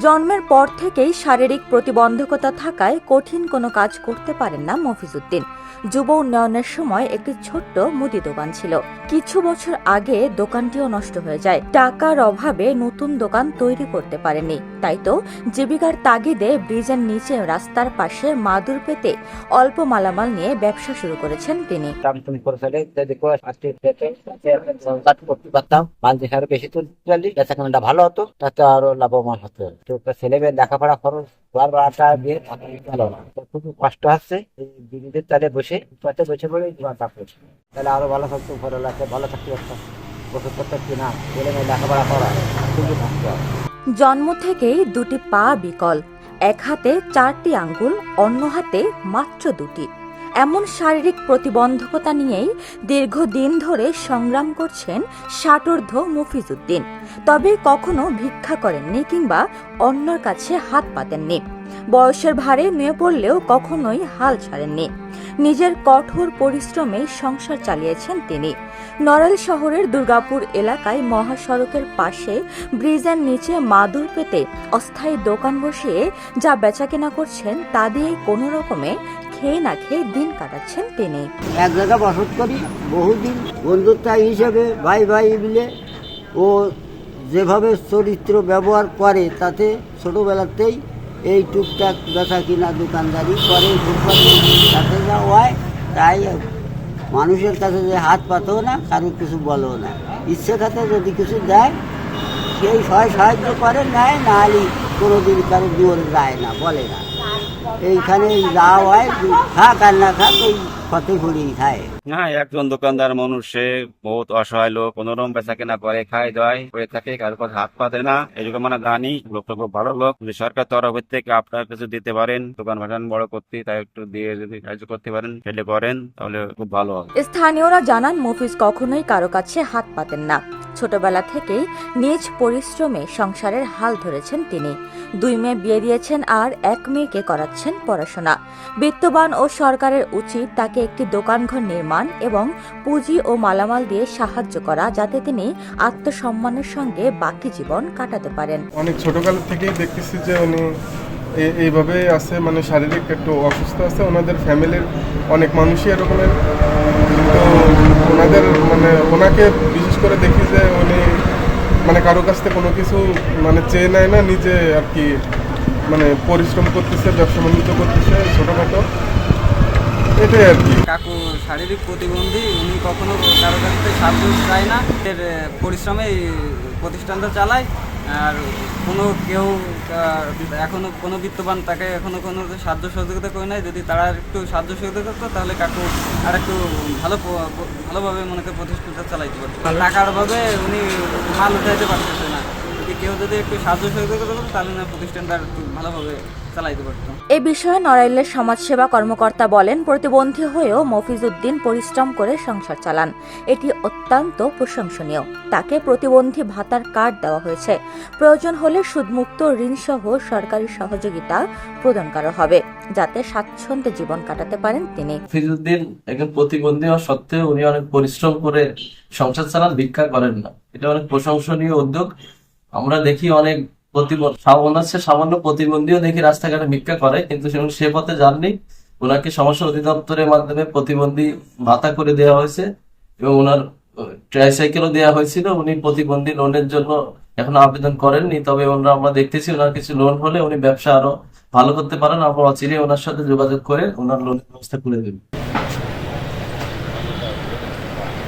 জন্মের পর থেকেই শারীরিক প্রতিবন্ধকতা থাকায় কঠিন কোনো কাজ করতে পারেন না মফিজউদ্দিন। যুব উন্নয়নের সময় একটি ছোট্ট মুদি দোকান ছিল। কিছু বছর আগে দোকানটিও নষ্ট হয়ে যায়। টাকার অভাবে নতুন দোকান তৈরি করতে পারেনি তাই তো জীবিকার তাগিদে ব্রিজের নিচে রাস্তার পাশে মাদুর পেতে অল্প মালামাল নিয়ে ব্যবসা শুরু করেছেন তিনি। ভালো হতো, তাতে আরও লাভবান হতো। তো ছেলে মেয়ের লেখাপড়া খরচ বারবার আটা দিয়ে ভালো না। খুব কষ্ট হচ্ছে দিদিদের তালে বসে পাতে বসে পড়ে দোকানটা করছে। তাহলে আরও ভালো থাকতো, ভালো লাগছে, ভালো থাকতে পারতাম ওষুধপত্র কিনা, ছেলে মেয়ে লেখাপড়া করা, খুবই কষ্ট। জন্ম থেকেই দুটি পা বিকল, এক হাতে চারটি আঙ্গুল, অন্য হাতে মাত্র দুটি। এমন শারীরিক প্রতিবন্ধকতা নিয়েই দীর্ঘদিন ধরে সংগ্রাম করছেন ষাটোর্ধ মফিজউদ্দিন। তবে কখনো ভিক্ষা করেননি কিংবা অন্যর কাছে হাত পাতেননি। বয়সের ভারে নুয়ে পড়লেও কখনোই হাল ছাড়েননি। নিজের কঠোর পরিশ্রমে সংসার চালিয়েছেন তিনি। নড়াইল শহরের দুর্গাপুর এলাকায় মহাসড়কের পাশে ব্রিজের নিচে মাদুর পেতে অস্থায়ী দোকান বসিয়ে যা বেচাকেনা করছেন তা দিয়ে কোনো রকমে খেয়ে না খেয়ে দিন কাটাচ্ছেন তিনি। এক জায়গায় বসত করি, বহুদিন বন্ধুত্ব হিসেবে, ভাই ভাই মিলে। ও যেভাবে চরিত্র ব্যবহার করে, তাতে ছোটোবেলাতেই এই টুকটাক বেচা কিনা দোকানদারি করে তাতে যা হয়, তাই মানুষের কাছে যে হাত পাতেও না, কারও কিছু বলেও না। ইচ্ছে খাতে যদি কিছু দেয়, সেই সহায় সাহায্য করে, নেয় নাহলে কোনো দিন কারও দুয়ারে যায় না, বলে না। এইখানে যা হয় খাক আর না খায়। হ্যাঁ একজন দোকানদার মানুষ সে বহুত অসহায় লোক কোন রকম বেচা কেনা করে খায় দেয় করে থাকে কারোর কথা হাত পাতে না। এরকম মানে জানি লোকটা খুব ভালো লোক। যদি সরকার তরফ থেকে আপনার কিছু দিতে পারেন দোকান ভাটান বড় করতে তাই একটু দিয়ে যদি সাহায্য করতে পারেন সেটা করেন তাহলে খুব ভালো হবে। স্থানীয়রা জানান মফিজ কখনোই কারও কাছে হাত পাতেন না। ছোটবেলা থেকেই নিজ পরিশ্রমে সংসারের হাল ধরেছেন তিনি। দুই মেয়ে বিয়ে দিয়েছেন আর এক মেয়েকে করাচ্ছেন পড়াশোনা। বিত্তবান ও সরকারের উচিত তাকে একটি দোকানঘর নির্মাণ এবং পুঁজি ও মালামাল দিয়ে সাহায্য করা যাতে তিনি আত্মসম্মানের সঙ্গে বাকি জীবন কাটাতে পারেন। অনেক ছোটকাল থেকেই দেখতেছি যে উনি এইভাবে আছে মানে শারীরিক একটু অসুস্থ আছে, ওনাদের ফ্যামিলির অনেক মানুষই এরকমের তো ওনাদের মানে ওনাকে বিশেষ করে দেখি যে উনি মানে কারও কাছ থেকে কোনো কিছু মানে চেয়ে নেয় না, নিজে আর কি মানে পরিশ্রম করতেছে, ব্যবসা বাণিজ্য করতেছে, ছোটোখাটো। এটাই আর কি। কাকু, শারীরিক প্রতিবন্ধী, উনি কখনো কারও কাছ থেকে সাহায্য চায় না? এর, পরিশ্রমে প্রতিষ্ঠানটা চালায়। আর কোনো কেউ এখনও কোনো বিত্তবান তাকে এখনও কোনো সাহায্য সহযোগিতা করে নাই। যদি তারা একটু সাহায্য সহযোগিতা করতো, তাহলে কাকু আর একটু ভালো ভালোভাবে মনে করে প্রতিষ্ঠানটা চালাইতে পারতো। টাকার অভাবে উনি মাল উঠাইতে পারতেছে না। কেউ যদি একটু সাহায্য সহযোগিতা করতো তাহলে না প্রতিষ্ঠানটা ভালোভাবে চালাইতে পারতো। এ বিষয়ে নড়াইলের সমাজসেবা কর্মকর্তা বলেন প্রতিবন্ধী হয়েও মফিজউদ্দিন পরিশ্রম করে সংসার চালান। এটি অত্যন্ত প্রশংসনীয়। তাকে প্রতিবন্ধী ভাতার কার্ড দেওয়া হয়েছে। প্রয়োজন হলে সুদমুক্ত ঋণসহ সরকারি সহযোগিতা প্রদান করা হবে যাতে স্বাচ্ছন্দ্যে জীবন কাটাতে পারেন তিনি। ফিজুদ্দিন একজন প্রতিবন্ধী হওয়া সত্ত্বেও উনি অনেক পরিশ্রম করে সংসার চালান ভিক্ষা করেন না। এটা অনেক প্রশংসনীয় উদ্যোগ। আমরা দেখি অনেক প্রতিবন্ধী সামান্য প্রতিবন্ধীও দেখি রাস্তাঘাটে ভিক্ষা করে, কিন্তু সে পথে যাননি। ওনাকে সমস্যা অধিদপ্তরের মাধ্যমে প্রতিবন্ধী ভাতা করে দেওয়া হয়েছে এবং ওনার ট্রাইসাইকেলও দেওয়া হয়েছিল। উনি প্রতিবন্ধী লোনের জন্য এখনও আবেদন করেননি, তবে ওনারা, আমরা দেখতেছি ওনার কিছু লোন হলে উনি ব্যবসা আরও ভালো করতে পারেন। আমরা অচিরে ওনার সাথে যোগাযোগ করে ওনার লোনের ব্যবস্থা করে দেবেন